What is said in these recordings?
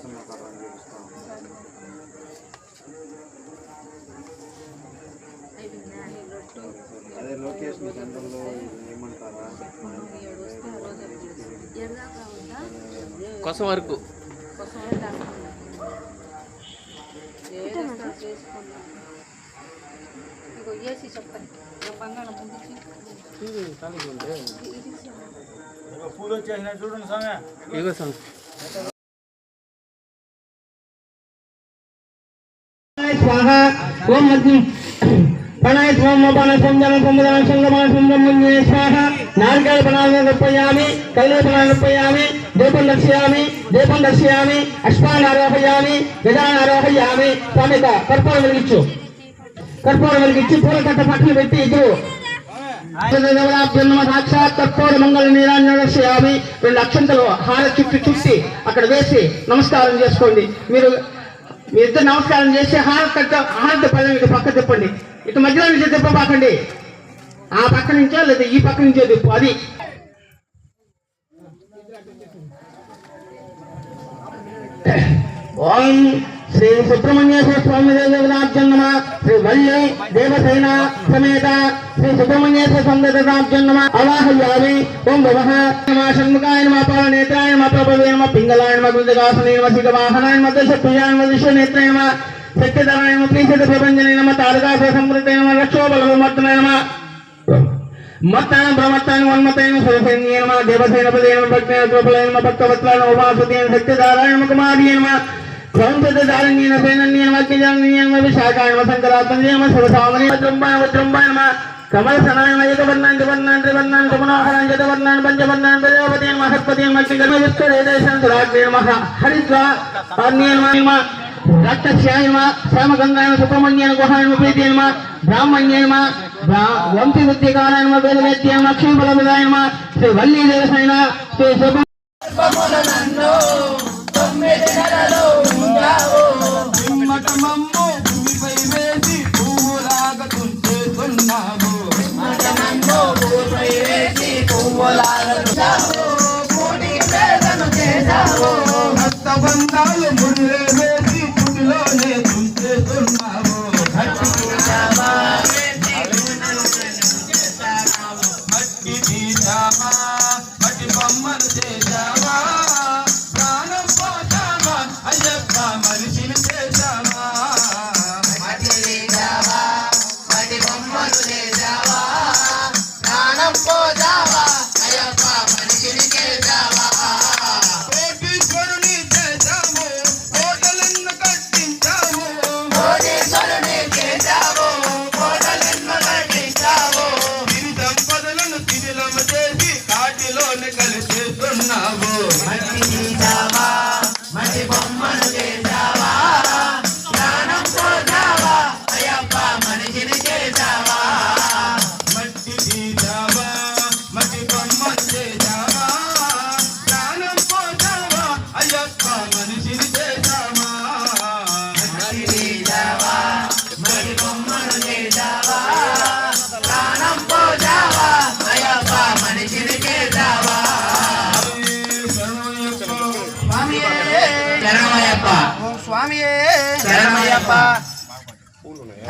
శాసన కర్రని చూపిస్తాం అదే లొకేషన్ సెంటర్లో ఏమంటారా? కొసం వరకు. అనుకున్నాం. ఏదో స్వాహ. ఓం మధ్యం ప్రణాయ స్వామ పాన సంజన స్వాహ. నారికేళ ప్రణాళిక నృపయామి కళ్యాణ ప్రణాళిక నృపయామి దీపం దర్శయామి దీపం దర్శయామి అష్టాంగ ఆరోహయామి గజాన ఆరోహయామి స్వామిక కర్పూరం వెలిగించు. కర్పూరం వెలిగించి పూలకట్ట పక్కన పెట్టి ఇద్దరు సాక్షాత్ కర్పూర మంగళ నీరాన్ని దర్శయామి. రెండు అక్షంతలు హార చుట్టూ చుట్టి అక్కడ వేసి నమస్కారం చేసుకోండి. మీరు మీ ఇద్దరు నమస్కారం చేసి హారతి కట్ట పదం ఇటు పక్క తిప్పండి. ఇటు మధ్యలో నుంచి తిప్పబాకండి. ఆ పక్క నుంచో లేదా ఈ పక్క నుంచో తిప్పు అది. ఓం శ్రీ సుబ్రహ్మణ్యేశ్వర స్వామి దేవరాజన్నమ శ్రీ వల్లి దేవసేన సమేత శ్రీ సుబ్రహ్మణ్యేశ్వర సందేవరాజన్నమ అవాహయామి ఓం భవః నమ షణ్ముఖాయ నమ పాల నేత్రాయ నమ ప్రభవే నమ పింగళాయ నమ గుంజగాసనే నమ శిఖవాహనాయ నమ దశప్రియాయ నమ విశ్వనేత్రాయ నమ సత్యధరాయ నమ ప్రీషిత ప్రపంచనే నమ తారకాస సమృద్ధే నమ రక్షోబలమర్తనాయ నమ. మత్తాన బ్రహ్మత్తాన వన్మతైన సురసేన్యే నమ దేవసేన పదే నమ భక్తేన గోపలయ నమ. భక్తవత్లాన ఉపాసతేన సత్యధారాయ నమ. కుమార్యే నమ. క్రౌంసదారణ్యేన సేనన్యే కమల సనాయ నమ. ఏకవర్ణాన్ త్రివర్ణాన్ త్రివర్ణాన్ సుమనోహరాన్ జతవర్ణాన్ ప్రజాపతి నమ. హత్పతి నమ. కింగర్మ విశ్వదేశం హరిద్వా నమ వేదవేద్య నమ క్షీబలముదాయ భూమిపై వేసి పువ్వులాగా Amen.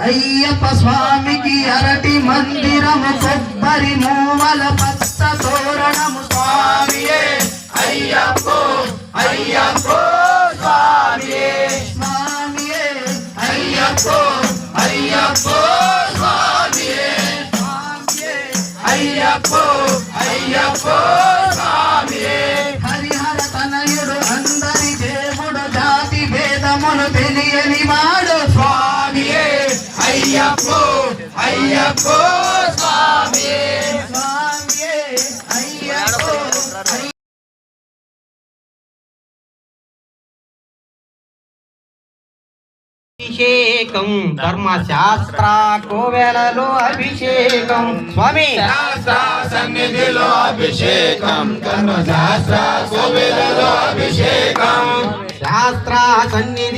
అయ్యప్ప. స్వామికి అరటి మందిరము కొబ్బరి మూవల పచ్చ తోరణము. స్వామియే అయ్యప్పో అయ్యప్పో స్వామియే. స్వామియే అయ్యప్పో అయ్యప్పో స్వామియే. స్వామియే. అయ్యప్పో అయ్యప్పో స్వామియే. హరిహర తనయుడు అందరి దేవుడు జాతి భేదమును తెలియని వాడు. అయ్యప్పో అయ్యప్పో స్వామియే స్వామియే అయ్యప్పో అభిషేకం ధర్మశాస్త్ర కోవెలలో అభిషేకం స్వామి సన్నిధిలో అభిషేకం ధర్మశాస్త్ర కోవెలలో అభిషేకం శాస్త్ర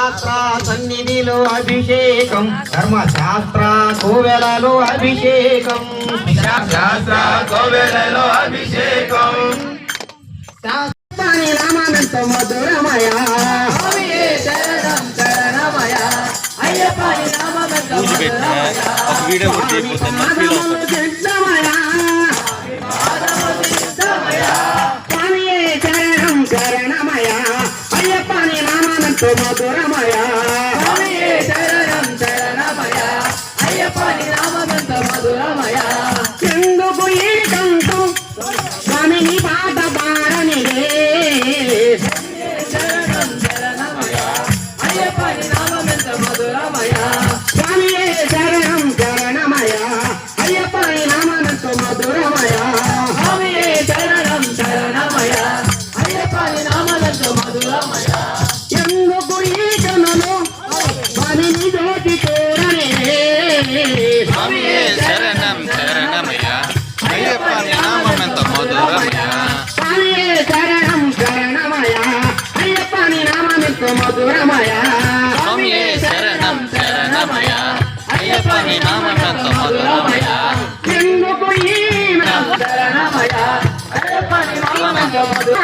శాస్త్ర సన్నిధిలో అభిషేకం. ధర్మశాస్త్ర కోవెలలో అభిషేకం శాస్త్ర కోవెలలో అభిషేకం శాస్త్రాని నామానంత మధురమయ. వీడియో నామానంత మధురమయ అయ్యప్ప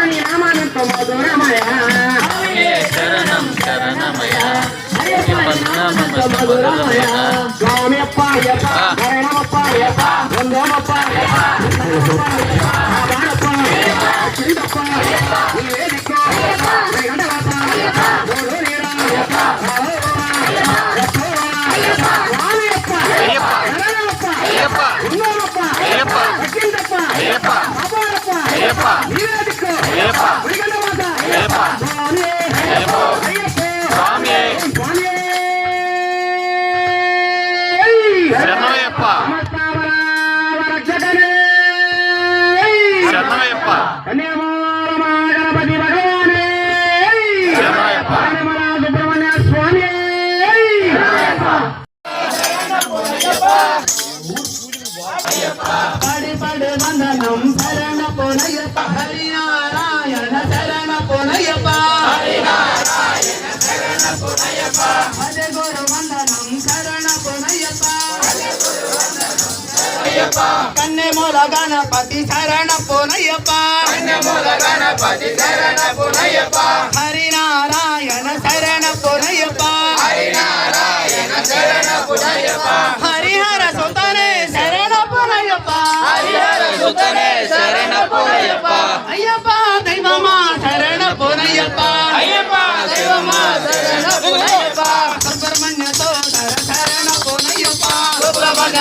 నీ నామం ఎంత మధురమయ్య ఎందుకు ఈ శరణమయ అయ్యప్పని కన్నెమూల గణపతి శరణ పొనయ్యప్ప మూల గణపతి శరణ పునయ్యప్ప హరి నారాయణ శరణ పొనయ్యప్ప హరినారాయణ శరణ పునయ్యప్ప హరిహర సుతనే శరణ పొనయ్యప్ప హరిహర సుతనే శరణ పునయ్యప్ప అయ్యప్ప దైవమా శరణ పొనయ్యప్ప అయ్యప్ప దైవమా శరణ పునయ్యప్ప సుబ్రహ్మణ్య సోదర శరణ పొనయ్యప్ప సుబ్రహ్మణ్య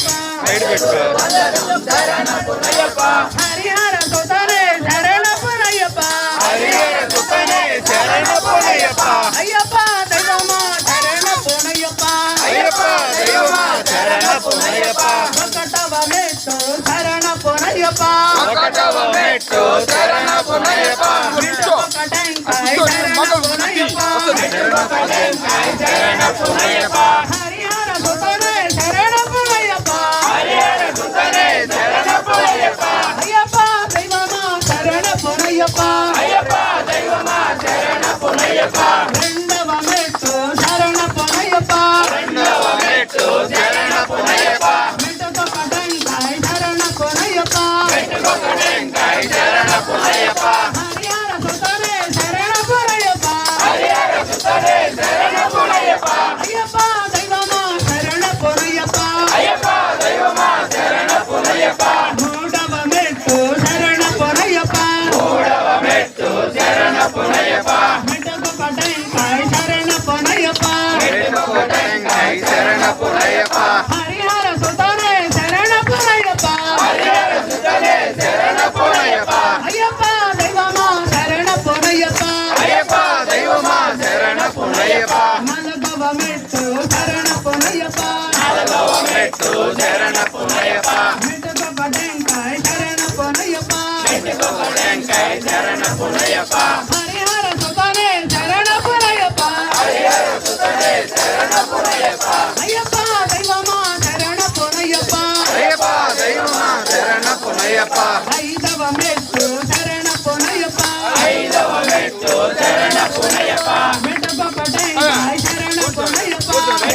బావర స్వామి శరణ పొనయ్యప్ప ఓవర స్వామి శరణ పునయ్యప్ప భజ గురు వందనం శరణ పొనయ్యప్ప శరణ పునయ్యప్ప హరిహర సుతనే శరణ పొనయ్యప్ప హరిహర సుతనే శరణ పునయ్యప్ప అయ్యప్ప దైవమా శరణ పొనయ్యప్ప అయ్యప్ప దైవమా శరణ పునయ్యప్ప ఒకటవ మెట్టు శరణ పొనయ్యప్ప ఒకటవ మెట్టు శరణ పునయ్యప్ప ఒకటెంకాయ శరణ పొనయ్యప్ప శరణ పునయ్యప్ప హరిహర ஐயப்பா தெய்வமா சரண பொனையப்பா ஐயப்பா தெய்வமா சரண பொனையப்பா ரெண்டு శరణ పునయ్యప్ప మెట్టుకొక శరణ పొనయ్యప్ప మెట్టుకొక శరణ పునయ్యప్ప హరిహర సుతనే శరణ పొనయ్యప్ప హరిహర సుతనే శరణ అయ్యప్ప దైవమా శరణ అయ్యప్ప దైవమా శరణ ఐదవ మెట్టు శరణ పొనయ్యప్ప ఐదవ మెట్టు శరణ పునయ్యప్ప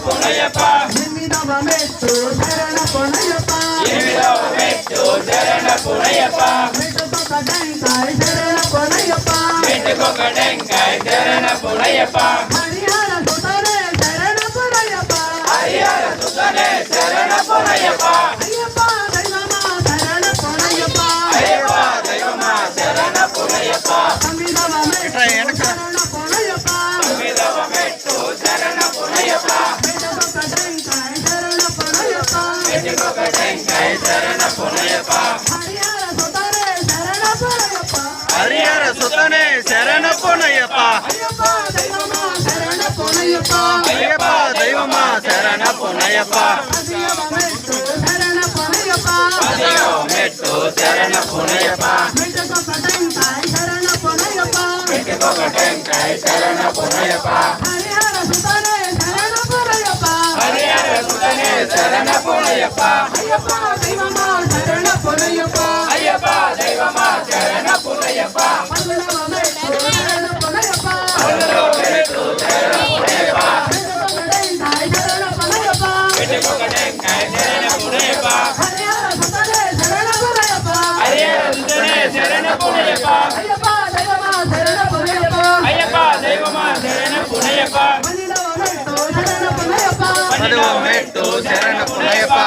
పునయ్యప్ప వేదవ మెట్టు శరణ పొనయ్యప్ప ఏడవ మెట్టు శరణ పునయ్యప్ప మెట్టు டெங்காய் தெரன பொலையப்பா வீட்டுக்கொக்க டெங்காய் தெரன பொலையப்பா ஹரியார சுதரே தெரன பொலையப்பா ஹரியார சுதரே தெரன பொலையப்பா ஐயப்பா தெய்வமா தெரன பொலையப்பா ஐயப்பா தெய்வமா தெரன பொலையப்பா சம்மிதவமே தெரன பொலையப்பா சம்மிதவமே தெரன హరిహర సుతనే శరణ పొనయ్యప్ప అయ్యప్ప దైవమా శరణ పొనయ్యప్ప అయ్యప్ప దైవమా శరణ పొనయ్యప్ప పదియవ మెట్టు శరణ పొనయ్యప్ప పదియవ మెట్టు శరణ పునయ్యప్ప మెట్టుకొక టెంకాయ శరణ పొనయ్యప్ప మెట్టుకొక టెంకాయ శరణ పునయ్యప్ప హరిహర సుతనే శరణ పొనయ్యప్ప శరణ పొనయ్యప్ప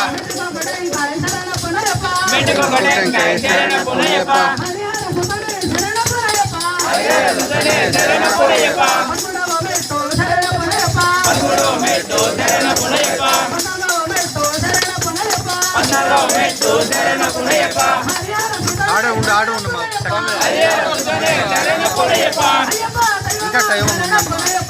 పదమూడవ మెట్టు శరణ పునయ్యప్ప పద్నాలుగవ మెట్టు శరణ పొనయ్యప్ప పద్నాలుగవ మెట్టు శరణ పునయ్యప్ప హరిహర సుతనే ఆడే ఉండు ఆడే ఉండు మా సెకండ్ హరిహర సుతనే శరణ పునయ్యప్ప అయ్యప్ప ఇంకా టైం దైవమా ఉంది. పొనయ్యప్ప